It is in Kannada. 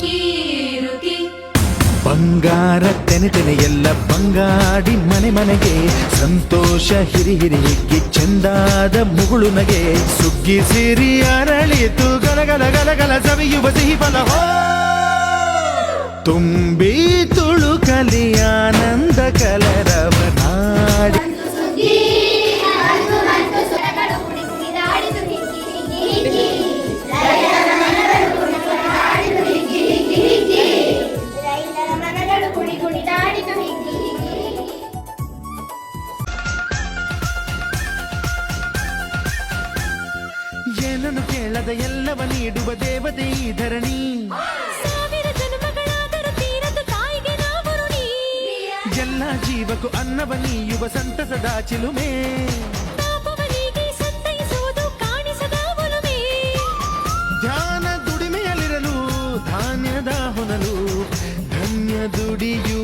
ಕೀರುತಿ. ಬಂಗಾರ ತೆನೆ ಎಲ್ಲ ಬಂಗಾಡಿ ಮನೆ ಮನೆಗೆ, ಸಂತೋಷ ಹಿರಿ ಹಿರಿ ಹಿಗ್ಗಿ ಚಂದಾದ ಮುಗುಳು ನಗೆ. ಸುಗ್ಗಿ ಸಿರಿ ಅರಳಿತು ಗಲಗಲ ಗಲಗಲ ಸವಿಯುವ ಸಿಹಿ ಫಲ. ತುಂಬಿ ತುಳು ಕಲಿಯ ಏನನ್ನು ಕೇಳದ ಎಲ್ಲವ ನೀಡುವ ದೇವತೆ ಈ ಧರಣಿ. ಸಾವಿರ ಜನ್ಮಗಳಾದರೂ ತೀರದ ತಾಯಿಗೆ ನಾವು ಋಣಿ. ಎಲ್ಲ ಜೀವಕ್ಕೂ ಅನ್ನವ ನೀಯುವ ಸಂತಸದ ಚಿಲುಮೆ. ಧ್ಯಾನ ದುಡಿಮೆಯಲ್ಲಿರಲು ಧಾನ್ಯದ ಹೊನಲು ಧನ್ಯ ದುಡಿಯುವ